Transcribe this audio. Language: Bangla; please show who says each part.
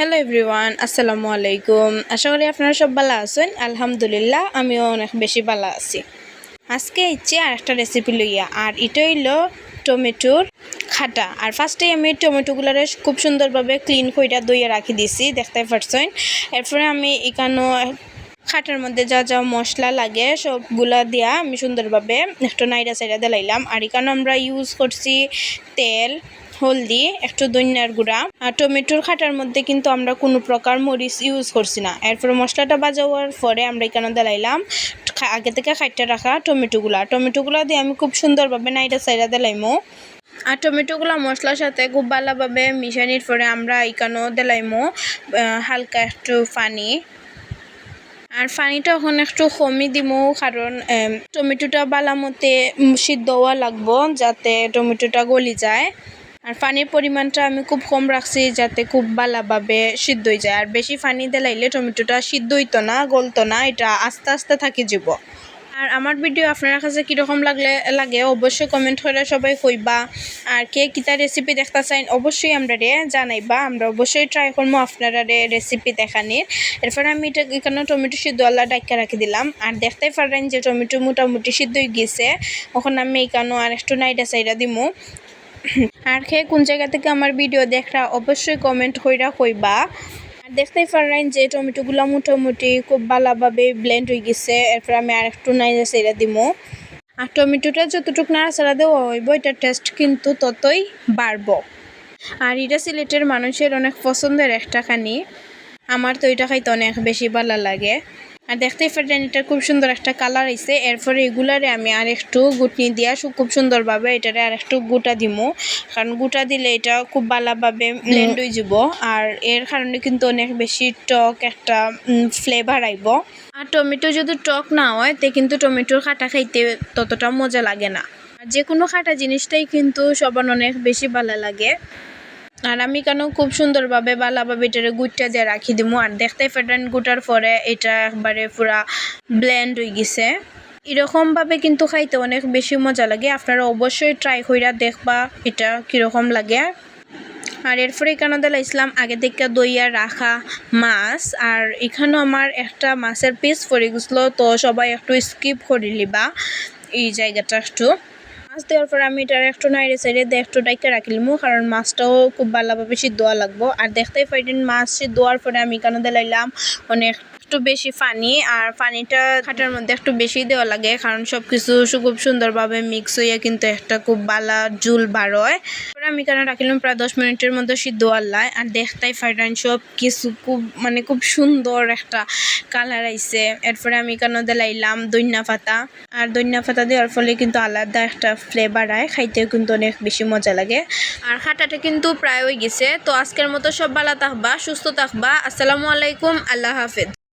Speaker 1: হ্যালো এভরিওয়ান আসসালামু আলাইকুম আশা করি আপনারা সব ভালো আছেন। আলহামদুলিল্লাহ, আমিও অনেক বেশি ভালো আছি। আজকে ইচ্ছে আর একটা রেসিপি লইয়া। আর এটা হইল টমেটোর খাটা। আর ফার্স্টে আমি টমেটোগুলারে খুব সুন্দরভাবে ক্লিন কইরা দইয়া রাখি দিছি, দেখতে পারছেন? এরপরে আমি এখানে খাটার মধ্যে যা যা মশলা লাগে, সবগুলা দিয়া আমি সুন্দরভাবে একটু নাইরা সাইডা দিলাইলাম আর এখানে আমরা ইউজ করছি তেল হলদি, একটু দইনার গুঁড়া আর টমেটোর খাটার মধ্যে কিন্তু আমরা কোনো প্রকার মরিচ ইউজ করছি না। এরপরে মশলাটা বাজাওয়ার পরে আমরা এখানে দিলাইলাম আগে থেকে খাইটা রাখা টমেটোগুলা। টমেটোগুলা দিয়ে আমি খুব সুন্দরভাবে নাইরা সাইডা দিলাইমো। আর টমেটোগুলো মশলার সাথে খুব ভালোভাবে মিশানির পরে আমরা এখানেও দিলাইমো হালকা একটু পানি। আর পানিটা এখন একটু কমই দিমু, কারণ টমেটোটা বালা মতে সিদ্ধ হওয়া লাগবো যাতে টমেটোটা গলি যায়। আর পানির পরিমাণটা আমি খুব কম রাখছি যাতে খুব ভালোভাবে সিদ্ধ হয়ে যায়। আর বেশি পানি দিলাইলে টমেটোটা সিদ্ধ হইতো না, গলতো না, এটা আস্তে আস্তে থাকি যাব। আর আমার ভিডিও আপনার কাছে কীরকম লাগলে, লাগে অবশ্যই কমেন্ট করে সবাই কইবা। আর কে কিতা রেসিপি দেখতে চাইন অবশ্যই আমরা রে জানাইবা। আমরা অবশ্যই ট্রাই করব আপনারা রে রেসিপি দেখানির এরপরে আমি এটা এখানে টমেটো সিদ্ধ আল্লাহ ডাক্কা রাখি দিলাম। আর দেখতে পারেন যে টমেটো মোটামুটি সিদ্ধ হয়ে গেছে এখন আমি এখানে আর একটু নাইটা সাইডা দিমু। আর খেয়ে কোন জায়গা থেকে আমার ভিডিও দেখরা অবশ্যই কমেন্ট হইরা কইবা। আর দেখতেই পারেন যে টমেটোগুলো মোটামুটি খুব ভালোভাবে ব্লেন্ড হয়ে গেছে। এরপর আমি আর একটু নাইজা সেরা দিব আর টমেটোটা যতটুকু নাড়াচাড়া দেওয়া হইব এটার টেস্ট কিন্তু ততই বাড়ব। আর এটা সিলেটের মানুষের অনেক পছন্দের একটা খানি। আমার তো এটা খাইতে অনেক বেশি ভালো লাগে। আর দেখতেই পারেন এটা খুব সুন্দর একটা কালার হয়েছে এরপরে এগুলারে আমি আর একটু গুটনি দিয়া খুব সুন্দরভাবে এটারে আর একটু গুটা দিমু। কারণ গুটা দিলে এটা খুব ভালোভাবে ব্লেন্ড হয়ে যাব। আর এর কারণে কিন্তু অনেক বেশি টক একটা ফ্লেভার আইব। আর টমেটো যদি টক না হয়, তে কিন্তু টমেটোর খাটা খাইতে ততটা মজা লাগে না। আর যে কোনো খাটা জিনিসটাই কিন্তু সবার অনেক বেশি ভালো লাগে। আর আমি কেন খুব সুন্দরভাবে ভালোভাবে এটারে গুটটা দিয়ে রাখি দিমু, আর দেখতে পারেন গুটার পরে এটা একবারে পুরা ব্লেন্ড হয়ে গেছে। এরকমভাবে কিন্তু খাইতে অনেক বেশি মজা লাগে, আপনারা অবশ্যই ট্রাই কইরা দেখবা এটা কীরকম লাগে। আর এরপরে এখানে দিলা ইসলাম, আগে থেকে দইয়া রাখা মাছ, আর এখানেও আমার একটা মাছের পিস পড়ে গেছিল, তো সবাই একটু স্কিপ করে লিবা এই জায়গাটা একটু। মাছ দেওয়ার পর আমি এটার একটু নাইড়ে সাইডে দিয়ে একটু ডাইকে রাখিলাম কারণ মাছটাও খুব ভালোভাবে সিদ্ধ লাগবো। আর দেখতেই পাইলেন মাছ সিদ্ধ হওয়ার পরে আমি এখানে দিলাইলাম, অনেক একটু বেশি পানি আর পানিটা খাটার মধ্যে একটু বেশি দেওয়া লাগে, কারণ সব কিছু খুব সুন্দরভাবে মিক্স হইয়া কিন্তু একটা খুব বালা জুল তারপরে আমি এখানে রাখিলাম? প্রায় দশ মিনিটের মধ্যে সিদ্ধ আল্লাহ আর দেখতেই পাইলেন সব কিছু খুব মানে খুব সুন্দর একটা কালার আইছে। এরপরে আমি এখানে দিলাইলাম? দইনা পাতা। আর দইনা পাতা দেওয়ার ফলে কিন্তু আলাদা একটা ফ্লেভার আয়। খাইতেও কিন্তু অনেক বেশি মজা লাগে। আর খাটাটা কিন্তু প্রায় হয়ে গেছে। তো আজকের মতো সব ভালো থাকবা, সুস্থ থাকবা। আসসালামু আলাইকুম। আল্লাহ হাফেজ।